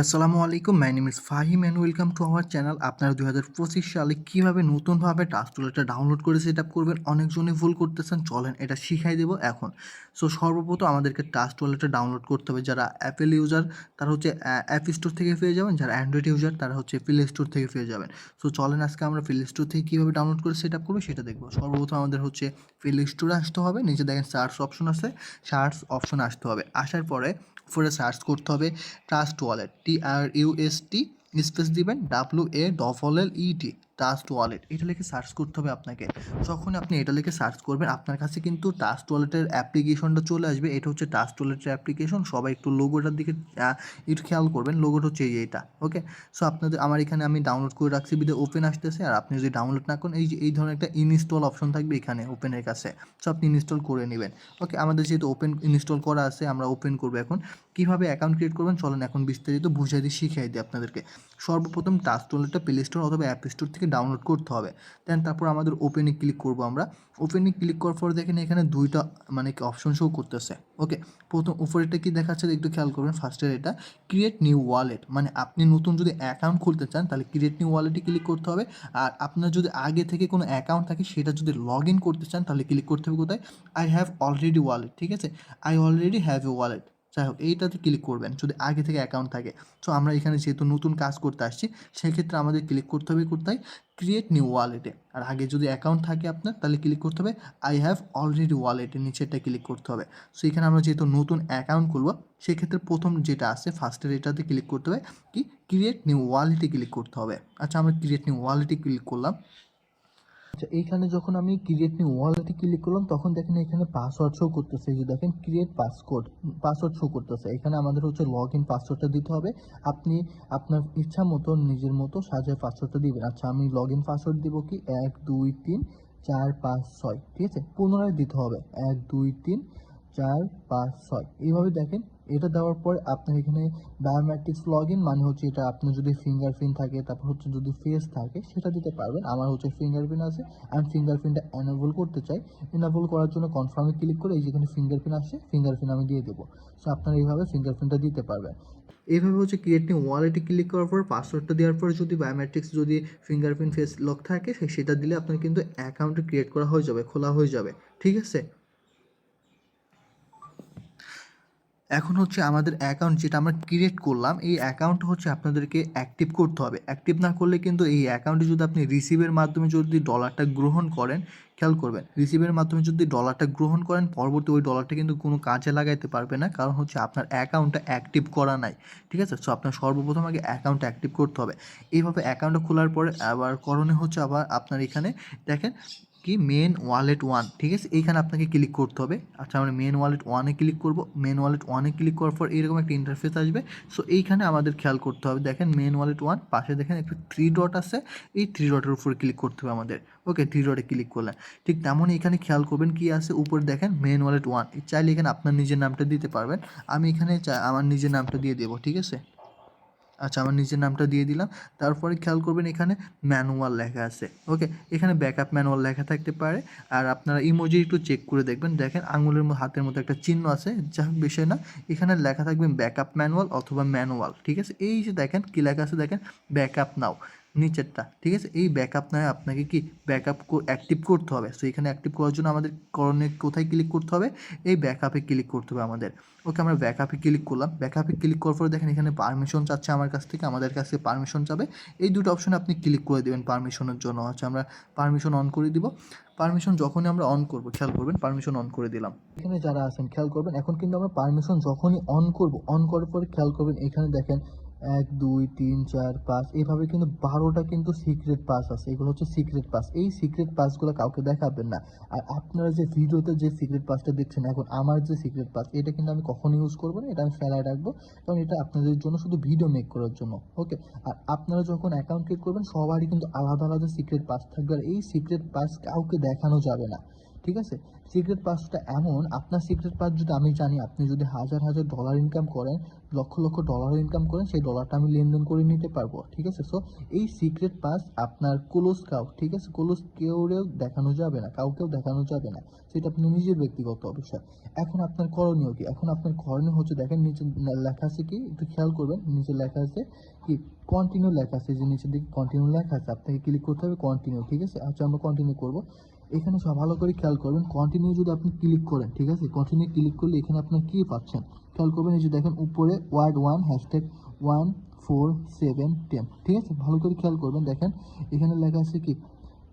আসসালামু আলাইকুম। My name is Fahim and welcome to our channel আপনারা দুই হাজার পঁচিশ সালে কীভাবে নতুনভাবে টাস্টুলেটটা ডাউনলোড করে সেট আপ করবেন, অনেকজনই ভুল করতেছেন। চলেন এটা শিখাই দেবো এখন। সো সর্বপ্রথম আমাদেরকে টাস্ট ওয়ালেটটা ডাউনলোড করতে হবে। যারা অ্যাপেল ইউজার তারা হচ্ছে অ্যাপ স্টোর থেকে পেয়ে যাবেন। যারা অ্যান্ড্রয়েড ইউজার তারা হচ্ছে প্লে স্টোর থেকে পেয়ে যাবেন। সো চলেন আজকে আমরা প্লে স্টোর থেকে কীভাবে ডাউনলোড করে সেট আপ করব সেটা দেখব। সর্বপ্রথম আমাদের হচ্ছে প্লে স্টোরে আসতে হবে। নিচে দেখেন সার্চ অপশন আছে। সার্চ অপশন আসতে হবে। আসার পরে উপরে সার্চ করতে হবে trust wallet T R U S T space দিবেন W A double L E T trust wallet এটা লিখে সার্চ করতে হবে আপনাকে। যখন আপনি এটা লিখে সার্চ করবেন, আপনার কাছে কিন্তু ট্রাস্ট ওয়ালেটের অ্যাপ্লিকেশনটা চলে আসবে। এটা হচ্ছে টাস্ট ওয়ালেটের অ্যাপ্লিকেশন সবাই একটু লোগোটার দিকে একটু খেয়াল করবেন। লোগোটা হচ্ছে এই এটা ওকে সো আপনাদের, আমার এখানে আমি ডাউনলোড করে রাখছি বিদে ওপেন আসতেছে। আর আপনি যদি ডাউনলোড না করেন, এই যে, এই ধরনের একটা ইনস্টল অপশন থাকবে এখানে ওপেনের কাছে। সো আপনি ইনস্টল করে নেবেন। ওকে আমাদের যেহেতু ওপেন ইনস্টল করা আছে, আমরা ওপেন করব এখন। কীভাবে অ্যাকাউন্ট ক্রিয়েট করবেন? চলেন এখন বিস্তারিত বুঝাই দিয়ে শিখিয়ে দিই আপনাদেরকে। সর্বপ্রথম টাচ টুলটা প্লে স্টোর অথবা অ্যাপ স্টোর থেকে ডাউনলোড করতে হবে। দেন তারপর আমাদের ওপেনে ক্লিক করব আমরা। ওপেনে ক্লিক করার পর দেখেন এখানে দুইটা মানে কি অপশন শো করতেছে। ওকে প্রথম উপরেরটা কি দেখাচ্ছে একটু খেয়াল করবেন। ফার্স্টের এটা ক্রিয়েট নিউ ওয়ালেট মানে আপনি নতুন যদি অ্যাকাউন্ট খুলতে চান, তাহলে ক্রিয়েট নিউ ওয়ালেটে ক্লিক করতে হবে। আর আপনার যদি আগে থেকে কোনো অ্যাকাউন্ট থাকে, সেটা যদি লগ ইন করতে চান, তাহলে ক্লিক করতে হবে কোথায়? আই হ্যাভ অলরেডি ওয়ালেট ঠিক আছে? I already have a wallet যাই হোক, এইটাতে ক্লিক করবেন, যদি আগে থেকে অ্যাকাউন্ট থাকে। সো আমরা এখানে যেহেতু নতুন কাজ করতে আসছি, সেক্ষেত্রে আমাদের ক্লিক করতে হবে কোথায়? ক্রিয়েট নিউ ওয়ালেটে আর আগে যদি অ্যাকাউন্ট থাকে আপনার, তাহলে ক্লিক করতে হবে আই হ্যাভ অলরেডি ওয়ালেটের নিচেরটা ক্লিক করতে হবে। সো এখানে আমরা যেহেতু নতুন অ্যাকাউন্ট খুলবো, সেক্ষেত্রে প্রথম যেটা আছে ফার্স্টের এটাতে ক্লিক করতে হবে, কি? ক্রিয়েট নিউ ওয়ালেটে ক্লিক করতে হবে। আচ্ছা আমরা ক্রিয়েট নিউ ওয়ালেটে ক্লিক করলাম। আচ্ছা এইখানে যখন আমি ক্রিয়েট নিউ ওয়ালেটে ক্লিক করলাম, তখন দেখেন এখানে পাসওয়ার্ড শো করতেছে। এই যে দেখেন ক্রিয়েট পাসকোড পাসওয়ার্ড শো করতেছে। এখানে আমাদের হচ্ছে লগ ইন পাসওয়ার্ডটা দিতে হবে। আপনি আপনার ইচ্ছা মতো, নিজের মতো সাজায় পাসওয়ার্ডটা দিবেন। আচ্ছা আমি লগ ইন পাসওয়ার্ড দিব কি? এক, দুই, তিন, চার, পাঁচ, ছয়। ঠিক আছে? পুনরায় দিতে হবে। এক, দুই, তিন, চার, পাঁচ, ছয়। এইভাবে দেখেন এটা দেওয়ার পর আপনার এখানে বায়োমেট্রিক্স লগ ইন মানে হচ্ছে এটা আপনার যদি ফিঙ্গারপ্রিন্ট থাকে, তারপর হচ্ছে যদি ফেস থাকে সেটা দিতে পারবেন। আমার হচ্ছে ফিঙ্গারপ্রিন্ট আছে, আমি ফিঙ্গারপ্রিন্টটা এনেবল করতে চাই। এনেবল করার জন্য কনফার্মে ক্লিক করে এই যেখানে ফিঙ্গারপ্রিন্ট আসে ফিঙ্গারপ্রিন্ট আমি দিয়ে দেবো। সো আপনারা এইভাবে ফিঙ্গারপ্রিন্টটা দিতে পারবেন। এইভাবে হচ্ছে ক্রিয়েট নিউ ওয়ালেটে ক্লিক করার পর পাসওয়ার্ডটা দেওয়ার পর যদি বায়োমেট্রিক্স যদি ফিঙ্গারপ্রিন্ট ফেস লক থাকে সেটা দিলে আপনার কিন্তু অ্যাকাউন্টে ক্রিয়েট করা হয়ে যাবে, খোলা হয়ে যাবে। ঠিক আছে? এখন হচ্ছে আমাদের অ্যাকাউন্ট যেটা আমরা ক্রিয়েট করলাম, এই অ্যাকাউন্ট হচ্ছে আপনাদেরকে অ্যাক্টিভ করতে হবে। অ্যাক্টিভ না করলে কিন্তু এই অ্যাকাউন্টে যদি আপনি রিসিভের মাধ্যমে যদি ডলারটা গ্রহণ করেন, খেয়াল করবেন রিসিভের মাধ্যমে যদি ডলারটা গ্রহণ করেন, পরবর্তী ওই ডলারটা কিন্তু কোনো কাজে লাগাইতে পারবে না, কারণ হচ্ছে আপনার অ্যাকাউন্টটা অ্যাক্টিভ করা নাই, ঠিক আছে? সো আপনার সর্বপ্রথম আগে অ্যাকাউন্ট অ্যাক্টিভ করতে হবে। এইভাবে অ্যাকাউন্টটা খোলার পরে আবার করণে হচ্ছে আবার আপনার এখানে, দেখেন কি? মেন ওয়ালেট ওয়ান ঠিক আছে? এইখানে আপনাকে ক্লিক করতে হবে। আচ্ছা আমরা মেন ওয়ালেট ওয়ানে ক্লিক করব। মেন ওয়ালেট ওয়ানে ক্লিক করার পর এরকম একটা ইন্টারফেস আসবে। সো এইখানে আমাদের খেয়াল করতে হবে। দেখেন মেন ওয়ালেট ওয়ান পাশে দেখেন একটা থ্রি ডট আছে। এই থ্রি ডটের উপর ক্লিক করতে হবে আমাদের। ওকে থ্রি ডটে ক্লিক করলেন ঠিক তেমনই এখানে খেয়াল করবেন কি আছে? উপরে দেখেন মেন ওয়ালেট ওয়ান চাইলে এখানে আপনার নিজের নামটা দিতে পারবেন। আমি এখানে আমার নিজের নামটা দিয়ে দেবো, ঠিক আছে? আচ্ছা আমার নিজের নামটা দিয়ে দিলাম। তারপরে খেয়াল করবেন এখানে ম্যানুয়াল লেখা আছে। ওকে, এখানে ব্যাকআপ ম্যানুয়াল লেখা থাকতে পারে। আর আপনারা ইমোজি একটু চেক করে দেখবেন। দেখেন আঙুলের হাতের মতো একটা চিহ্ন আছে। যা বিষয় না, এখানে লেখা থাকবে ব্যাকআপ ম্যানুয়াল অথবা ম্যানুয়াল, ঠিক আছে? এই যে দেখেন, কী লেখা আছে দেখেন? Backup now. নিচেরটা, ঠিক আছে? এই ব্যাকআপ নয় আপনাকে কি ব্যাকআপ অ্যাক্টিভ করতে হবে? সো এখানে অ্যাক্টিভ করার জন্য আমাদের করণে কোথায় ক্লিক করতে হবে? এই ব্যাকআপে ক্লিক করতে হবে আমাদের। ওকে আমরা ব্যাকআপে ক্লিক করলাম। ব্যাকআপে ক্লিক করার পরে দেখেন, এখানে পারমিশন চাচ্ছে আমার কাছ থেকে, আমাদের কাছে পারমিশন চাবে। এই দুটো অপশনে আপনি ক্লিক করে দেবেন পারমিশনের জন্য। আচ্ছা আমরা পারমিশন অন করে দিব। পারমিশন যখনই আমরা অন করব, খেয়াল করবেন পারমিশন অন করে দিলাম। এখানে যারা আছেন, খেয়াল করবেন, এখন কিন্তু আমরা পারমিশন যখনই অন করব অন করার পরে খেয়াল করবেন, এখানে দেখেন এক, দুই, তিন, চার, পাঁচ এইভাবে কিন্তু বারোটা কিন্তু সিক্রেট পাস আছে। এগুলো হচ্ছে সিক্রেট পাস এই সিক্রেট পাসগুলো কাউকে দেখাবেন না। আর আপনারা যে ভিডিওতে যে সিক্রেট পাসটা দেখছেন, এখন আমার যে সিক্রেট পাস এটা কিন্তু আমি কখনো ইউজ করব না, এটা আমি ফেলায় রাখব। কারণ এটা আপনাদের জন্য শুধু ভিডিও মেক করার জন্য ওকে আর আপনারা যখন অ্যাকাউন্ট ক্রিয়েট করবেন, সবারই কিন্তু আলাদা আলাদা সিক্রেট পাস থাকবে। আর এই সিক্রেট পাস কাউকে দেখানো যাবে না, ঠিক আছে? সিক্রেট পাসটা এমন, আপনার সিক্রেট পাস যদি আমি জানি, আপনি যদি হাজার হাজার ডলার ইনকাম করেন, লক্ষ লক্ষ ডলার ইনকাম করেন, সেই ডলারটা আমি লেনদেন করে নিতে পারব, ঠিক আছে? সো এই সিক্রেট পাস আপনার ক্লোজ কাউ, ঠিক আছে? ক্লোজ কেউরেও দেখানো যাবে না, কাউকেও দেখানো যাবে না। সেটা আপনি নিজের ব্যক্তিগত বিষয় এখন আপনার করণীয় কি? এখন আপনার করণীয় হচ্ছে, দেখেন নিচে লেখা আছে কি? একটু খেয়াল করবেন, নিচে লেখা আছে কি? কন্টিনিউ লেখা আছে, যে নিচের দিকে কন্টিনিউ লেখা আছে, আপনাকে ক্লিক করতে হবে কন্টিনিউ ঠিক আছে? আচ্ছা আমরা কন্টিনিউ করব। এখানে সব ভালো করে খেয়াল করবেন। কন্টিনিউ যদি আপনি ক্লিক করেন, ঠিক আছে? কন্টিনিউ ক্লিক করলে এখানে আপনার কি পাচ্ছেন? খেয়াল করবেন, এই যে দেখেন উপরে word one hashtag one four seven ten ঠিক আছে? ভালো করে খেয়াল করবেন, দেখেন। এখানে লেখা আছে কি?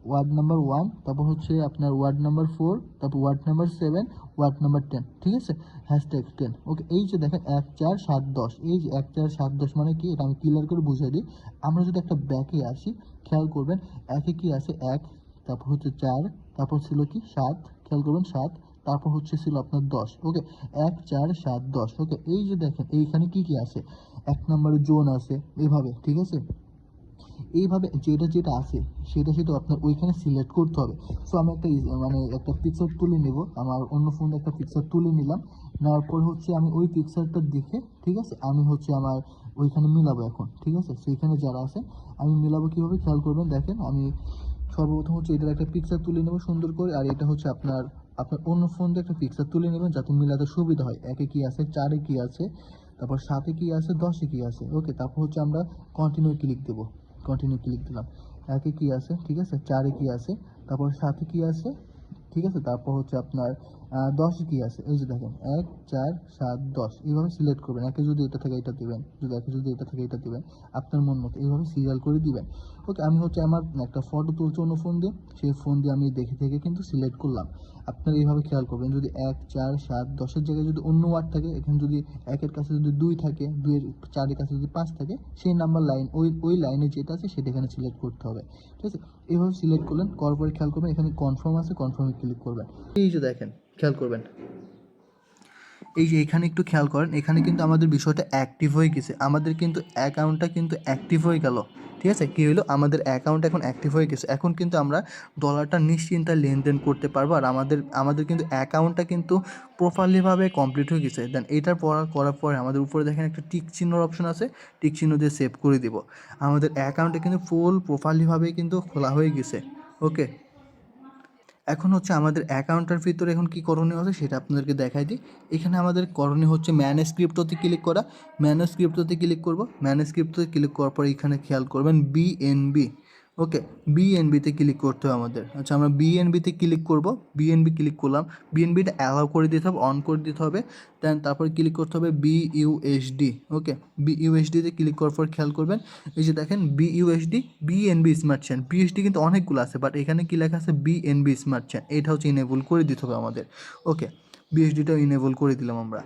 ওয়ার্ড নাম্বার ওয়ান তারপর হচ্ছে আপনার ওয়ার্ড নাম্বার ফোর তারপর word number seven word number ten ঠিক আছে? হ্যাশট্যাগ টেন ওকে এই যে দেখেন, এক, চার, সাত, দশ, এই যে এক, চার, সাত, দশ মানে কি? এটা আমি ক্লিয়ার করে বুঝিয়ে দিই। আমরা যদি একটা ব্যাকে আসি, খেয়াল করবেন, একে কি আছে? এক তারপর হচ্ছে চার, তারপর ছিল কি? সাত। খেয়াল করবেন সাত। তারপর হচ্ছে ছিল আপনার দশ। ওকে, এক, চার, সাত, দশ। ওকে, এই যে দেখেন, এইখানে কি কি আছে? এক নম্বরে জোন আছে এভাবে ঠিক আছে? এইভাবে যেটা যেটা আছে, সেটা সেটা আপনার ওইখানে সিলেক্ট করতে হবে। সো আমি একটা মানে একটা পিকচার তুলে নেব। আমার অন্য ফোনে একটা পিকচার তুলে নিলাম। নেওয়ার পর হচ্ছে আমি ওই পিকচারটা দেখে, ঠিক আছে? আমি হচ্ছে আমার ওইখানে মিলাবো এখন, ঠিক আছে? সেইখানে যারা আছে, আমি মিলাবো কীভাবে? খেয়াল করবেন দেখেন, আমি সর্বপ্রথম হচ্ছে এটার একটা পিকচার তুলে নেব সুন্দর করে, আর এটা হচ্ছে আপনার আপনার অন্য ফোন দিয়ে একটা পিকচার তুলে নেবেন যাতে মিলাতে সুবিধা হয়। একে কি আছে, চারে কি আছে, তারপর সাতে কি আছে, দশে কি আছে। ওকে তারপর হচ্ছে আমরা কন্টিনিউ ক্লিক দেবো। কন্টিনিউ ক্লিক দিলাম। একে কি আছে, ঠিক আছে, চারে কি আছে, তারপর সাথে কি আছে ঠিক আছে? তারপর হচ্ছে আপনার দশ কি আছে? এই যে দেখেন, এক, চার, সাত, দশ। এইভাবে সিলেক্ট করবেন। একে যদি এটা থেকে এটা দিবেন, যদি একে যদি এটা থেকে এটা দিবেন, আপনার মন মতো এইভাবে সিরিয়াল করে দিবেন। ওকে আমি হচ্ছে আমার একটা ফটো তুলছি অন্য ফোন দিয়ে। সেই ফোন দিয়ে আমি দেখে থেকে কিন্তু সিলেক্ট করলাম। আপনারা এইভাবে খেয়াল করবেন, যদি এক, চার, সাত, দশের জায়গায় যদি অন্য ওয়ার্ড থাকে, এখানে যদি একের কাছে যদি দুই থাকে, দুইয়ের, চারের কাছে যদি পাঁচ থাকে, সেই নাম্বার লাইন ওই ওই লাইনে যেটা আছে সেটা এখানে সিলেক্ট করতে হবে। ঠিক আছে? এইভাবে সিলেক্ট করলেন, করার পরে খেয়াল করবেন, এখানে কনফার্ম আছে কনফার্মে ক্লিক করবেন। এই যে দেখেন, খেয়াল করবেন। এই যে এখানে একটু খেয়াল করেন, এখানে কিন্তু আমাদের বিষয়টা অ্যাক্টিভ হয়ে গেছে। আমাদের কিন্তু অ্যাকাউন্টটা কিন্তু অ্যাক্টিভ হয়ে গেল। ঠিক আছে? কী হলো? আমাদের অ্যাকাউন্ট এখন অ্যাক্টিভ হয়ে গেছে। এখন কিন্তু আমরা ডলারটা নিশ্চিন্তায় লেনদেন করতে পারব। আর আমাদের আমাদের কিন্তু অ্যাকাউন্টটা কিন্তু প্রপারলিভাবে কমপ্লিট হয়ে গেছে। দেন এটার পর, করার পরে আমাদের উপরে দেখেন একটা টিক চিহ্নর অপশন আছে। টিক চিহ্ন দিয়ে সেভ করে দিব। আমাদের অ্যাকাউন্টে কিন্তু ফুল প্রপারলিভাবে কিন্তু খোলা হয়ে গেছে। ওকে এখন হচ্ছে আমাদের অ্যাকাউন্টের ভিতরে এখন কি করণীয় আছে সেটা আপনাদেরকে দেখাই দিই। এখানে আমাদের করণীয় হচ্ছে ম্যানেজ ক্রিপ্টোতে ক্লিক করা। ম্যানেজ ক্রিপ্টোতে ক্লিক করব। ম্যানেজ ক্রিপ্টোতে ক্লিক করার পর এখানে খেয়াল করবেন বিএনবি ওকে বিএনবিতে ক্লিক করতে হবে আমাদের। আচ্ছা আমরা বিএনবিতে ক্লিক করব। বিএনবি ক্লিক করলাম। বিএনবিটা অ্যালাউ করে দিতে হবে অন করে দিতে হবে। দেন তারপর ক্লিক করতে হবে বিইউএসডি ওকে? বিইউএসডিতে ক্লিক করার পর খেয়াল করবেন, এই যে দেখেন BUSD BNB smart chain BSD কিন্তু অনেকগুলো আছে বাট এখানে কি লেখা আছে? বিএনবি স্মার্ট চেন এটা হচ্ছে ইনেবল করে দিতে হবে আমাদের। ওকে বিএসডিটাও ইনেবল করে দিলাম আমরা।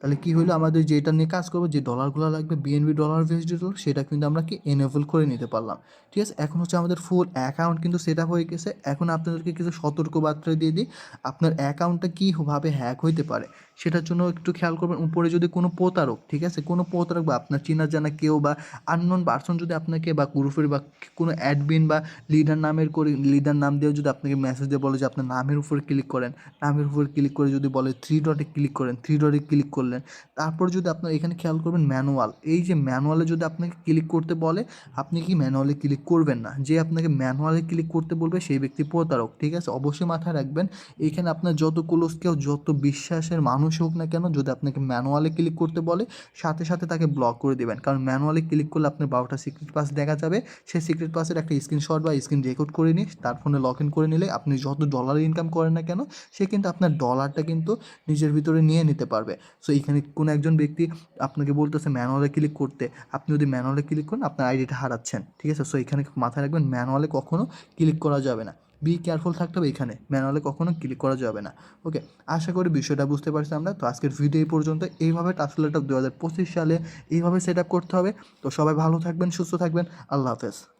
তাহলে কি হলো আমাদের যেটা নিয়ে কাজ করব, যে ডলারগুলো লাগবে বিএনবি ডলার ভিএসডি ডলার সেটা কিন্তু আমরা কি এনেবল করে নিতে পারলাম। ঠিক আছে? এখন হচ্ছে আমাদের ফুল অ্যাকাউন্ট কিন্তু সেট আপ হয়ে গেছে। এখন আপনাদেরকে কিছু সতর্কবার্তা দিয়ে দিই। আপনার অ্যাকাউন্টটা কীভাবে হ্যাক হইতে পারে? সেটার জন্য একটু খেয়াল করবেন। উপরে যদি কোনো প্রতারক, ঠিক আছে? কোনো প্রতারক বা আপনার চেনা জানা কেউ বা আননোন পার্সন যদি আপনাকে বা গ্রুপের বা কোনো অ্যাডমিন বা লিডার নামের করে লিডার নাম দিয়ে যদি আপনাকে মেসেজ দিয়ে, বলে যে আপনার নামের উপরে ক্লিক করেন। নামের উপরে ক্লিক করে যদি বলে থ্রি ডটে ক্লিক করেন থ্রি ডটে ক্লিক করলেন। তারপর যদি আপনার এখানে খেয়াল করবেন ম্যানুয়াল এই যে ম্যানুয়ালে যদি আপনাকে ক্লিক করতে বলে, আপনি কি ম্যানুয়ালে ক্লিক করবেন না? যে আপনাকে ম্যানুয়ালে ক্লিক করতে বলবে, সেই ব্যক্তি প্রতারক, ঠিক আছে? অবশ্যই মাথায় রাখবেন, এখানে আপনার যত কেউ যত বিশ্বাসের মানুষ হোক না কেন, যদি আপনাকে ম্যানুয়ালে ক্লিক করতে বলে, সাথে সাথে তাকে ব্লক করে দেবেন। কারণ ম্যানুয়ালি ক্লিক করলে আপনার বারোটা সিক্রেট পাস দেখা যাবে। সেই সিক্রেট পাসের একটা স্ক্রিনশট বা স্ক্রিন রেকর্ড করে নিয়ে, তার ফোনে লগ ইন করে নিলে আপনি যত ডলার ইনকাম করেন না কেন, সে কিন্তু আপনার ডলারটা কিন্তু নিজের ভিতরে নিয়ে নিতে পারবে। সো এখানে কোনো একজন ব্যক্তি আপনাকে বলতেছে ম্যানুয়ালে ক্লিক করতে। আপনি যদি ম্যানুয়ালে ক্লিক করেন, আপনার আইডিটা হারাচ্ছেন। ঠিক আছে? সো এখানে মাথায় রাখবেন, ম্যানুয়ালে কখনো ক্লিক করা যাবে না। বি কেয়ারফুল থাকতে হবে এখানে। ম্যানুয়ালে কখনো ক্লিক করা যাবে না। ওকে আশা করি বিষয়টা বুঝতে পারছি আমরা। তো আজকের ভিডিও এই পর্যন্ত। এইভাবে টাসলেটআপ দু হাজার পঁচিশ সালে এইভাবে সেট আপ করতে হবে। তো সবাই ভালো থাকবেন, সুস্থ থাকবেন। আল্লাহ হাফেজ।